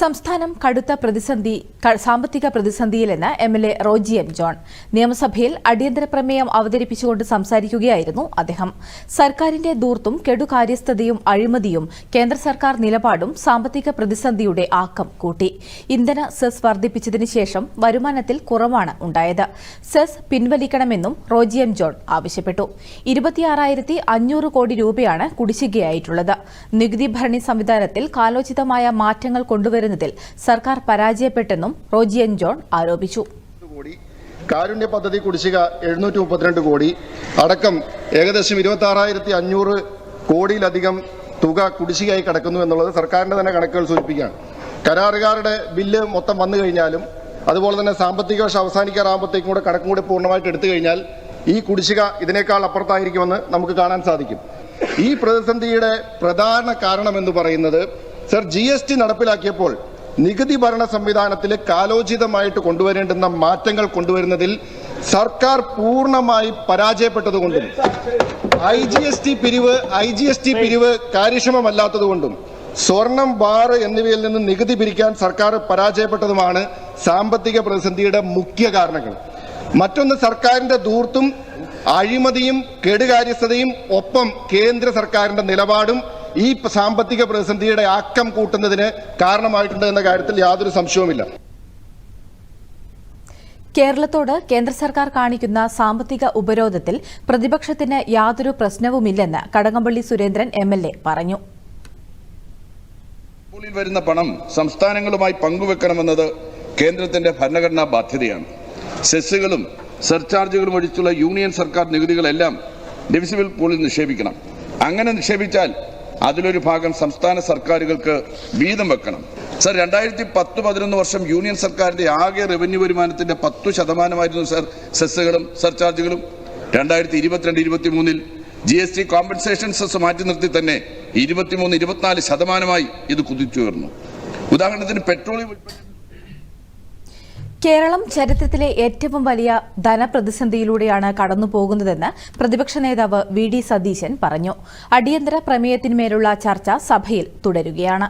സംസ്ഥാനം കടുത്ത പ്രതിസന്ധി സാമ്പത്തിക പ്രതിസന്ധിയിലെന്ന് M L A Roji M John. നിയമസഭയിൽ അടിയന്തര പ്രമേയം അവതരിപ്പിച്ചുകൊണ്ട് സംസാരിക്കുകയായിരുന്നു അദ്ദേഹം. സർക്കാരിന്റെ ദൂർത്തും കെടുകാര്യസ്ഥതയും അഴിമതിയും കേന്ദ്ര സർക്കാർ നിലപാടും സാമ്പത്തിക പ്രതിസന്ധിയുടെ ആക്കം കൂട്ടി. ഇന്ധന സെസ് വർദ്ധിപ്പിച്ചതിന് ശേഷം വരുമാനത്തിൽ കുറവാണ് ഉണ്ടായത്. സെസ് പിൻവലിക്കണമെന്നും റോജി എം ജോൺ ആവശ്യപ്പെട്ടു. ഇരുപത്തിയാറായിരത്തി അഞ്ഞൂറ് കോടി രൂപയാണ് കുടിശ്ശികയായിട്ടുള്ളത്. നികുതി ഭരണി സംവിധാനത്തിൽ കാലോചിതമായ മാറ്റങ്ങൾ കൊണ്ടുവരുന്നതിൽ സർക്കാർ പരാജയപ്പെട്ടെന്നും റോജിയൻ ജോൺ ആരോപിച്ചു. കാരുണ്യ പദ്ധതി കുടിശ്ശിക എഴുന്നൂറ്റി മുപ്പത്തിരണ്ട് കോടി. അടക്കം ഏകദേശം ഇരുപത്തി ആറായിരത്തി അഞ്ഞൂറ് കോടിയിലധികം തുക കുടിശ്ശികയായി കിടക്കുന്നു എന്നുള്ളത് സർക്കാരിന്റെ തന്നെ കണക്കുകൾ സൂചിപ്പിക്കുകയാണ്. കരാറുകാരുടെ ബില്ല് മൊത്തം വന്നു കഴിഞ്ഞാലും അതുപോലെ തന്നെ സാമ്പത്തിക വർഷം അവസാനിക്കാറാകുമ്പോഴത്തേക്കും കൂടെ കണക്കും കൂടി പൂർണമായിട്ട് എടുത്തു കഴിഞ്ഞാൽ ഈ കുടിശ്ശിക ഇതിനേക്കാൾ അപ്പുറത്തായിരിക്കുമെന്ന് നമുക്ക് കാണാൻ സാധിക്കും. ഈ പ്രതിസന്ധിയുടെ പ്രധാന കാരണമെന്ന് പറയുന്നത് സർ ജി എസ് ടി നടപ്പിലാക്കിയപ്പോൾ നികുതി ഭരണ സംവിധാനത്തിൽ കാലോചിതമായിട്ട് കൊണ്ടുവരേണ്ടുന്ന മാറ്റങ്ങൾ കൊണ്ടുവരുന്നതിൽ സർക്കാർ പൂർണമായി പരാജയപ്പെട്ടതുകൊണ്ടും ഐ ജി എസ് ടി പിരിവ് ഐ ജി എസ് ടി പിരിവ് കാര്യക്ഷമമല്ലാത്തതുകൊണ്ടും സ്വർണം ബാർ എന്നിവയിൽ നിന്ന് നികുതി പിരിക്കാൻ സർക്കാർ പരാജയപ്പെട്ടതുമാണ് സാമ്പത്തിക പ്രതിസന്ധിയുടെ മുഖ്യ കാരണങ്ങൾ. മറ്റൊന്ന് സർക്കാരിന്റെ ദൂർത്തും അഴിമതിയും കെടുകാര്യസ്ഥതയും ഒപ്പം കേന്ദ്ര സർക്കാരിന്റെ നിലപാടും ഈ സാമ്പത്തിക പ്രതിസന്ധിയുടെ ആക്കം കൂട്ടുന്നതിന് കാരണമായിട്ടുണ്ട് എന്ന കാര്യത്തിൽ യാതൊരു സംശയവുമില്ല. കേരളത്തോട് കേന്ദ്ര സർക്കാർ കാണിക്കുന്ന സാമ്പത്തിക ഉപരോധത്തിൽ പ്രതിപക്ഷത്തിന് യാതൊരു പ്രശ്നവുമില്ലെന്ന് Kadakampally Surendran M L A പറഞ്ഞു. പൂളിൽ വരുന്ന പണം സംസ്ഥാനങ്ങളുമായി പങ്കുവെക്കണമെന്നത് കേന്ദ്രത്തിന്റെ ഭരണഘടനാ ബാധ്യതയാണ്. സെസ്സുകളും സർചാർജുകളും ഒഴിച്ചുള്ള യൂണിയൻ സർക്കാർ നികുതികളെല്ലാം ഡിവിസിബിൾ പൂളിൽ നിക്ഷേപിക്കണം. അങ്ങനെ നിക്ഷേപിച്ചാൽ അതിലൊരു ഭാഗം സംസ്ഥാന സർക്കാരുകൾക്ക് വീതം വെക്കണം. സർ രണ്ടായിരത്തി പത്ത് പതിനൊന്ന് വർഷം യൂണിയൻ സർക്കാരിന്റെ ആകെ റവന്യൂ വരുമാനത്തിന്റെ പത്തു ശതമാനമായിരുന്നു സർ സെസ്സുകളും സർചാർജുകളും. രണ്ടായിരത്തി ഇരുപത്തിരണ്ട് ഇരുപത്തി മൂന്നിൽ G S T compensation cess മാറ്റി നിർത്തി തന്നെ ഇരുപത്തിമൂന്ന് ഇരുപത്തിനാല് ശതമാനമായി ഇത് കുതിച്ചുയർന്നു. ഉദാഹരണത്തിന് പെട്രോളിയം ഉൽപ്പന്ന കേരളം ചരിത്രത്തിലെ ഏറ്റവും വലിയ ധനപ്രതിസന്ധിയിലൂടെയാണ് കടന്നുപോകുന്നതെന്ന് പ്രതിപക്ഷ നേതാവ് വി ഡി സതീശൻ പറഞ്ഞു. അടിയന്തര പ്രമേയത്തിന്മേലുള്ള ചർച്ച സഭയിൽ തുടരുകയാണ്.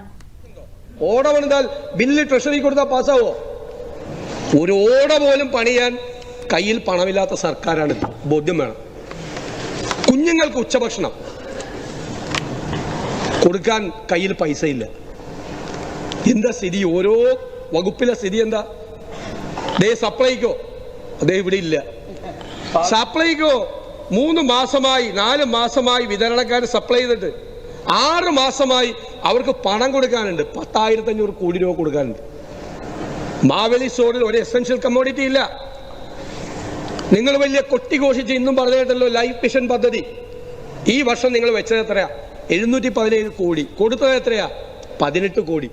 ബില്ല് ട്രഷറി കൊടുത്താൽ പാസ്സാവോ? ഒരു ഓട പോലും പണിയാൻ കയ്യിൽ പണമില്ലാത്ത സർക്കാരാണ് ബോധ്യം വേണം. കുഞ്ഞുങ്ങൾക്ക് ഉച്ചഭക്ഷണം. കൊടുക്കാൻ കയ്യിൽ പൈസ ഇല്ല എന്താ സ്ഥിതി? ഓരോ വകുപ്പിലെ സ്ഥിതി എന്താ? ദേ സപ്ലൈക്കോ. അദ്ദേഹം ഇവിടെ ഇല്ല സപ്ലൈക്കോ മൂന്ന് മാസമായി നാല് മാസമായി വിതരണക്കാർ സപ്ലൈ ചെയ്തിട്ട്. ആറ് മാസമായി അവർക്ക് പണം കൊടുക്കാനുണ്ട്. പത്തായിരത്തി അഞ്ഞൂറ് കോടി രൂപ കൊടുക്കാനുണ്ട്. മാവേലി സ്റ്റോറിൽ ഒരു എസെൻഷ്യൽ കമ്മോഡിറ്റി ഇല്ല. നിങ്ങൾ വലിയ കൊട്ടിഘോഷിച്ച് ഇന്നും പറഞ്ഞിട്ടല്ലോ ലൈഫ് മിഷൻ പദ്ധതി. ഈ വർഷം നിങ്ങൾ വെച്ചത് എത്രയാ? എഴുന്നൂറ്റി പതിനേഴ് കോടി. കൊടുത്തത് എത്രയാ? പതിനെട്ട് കോടി.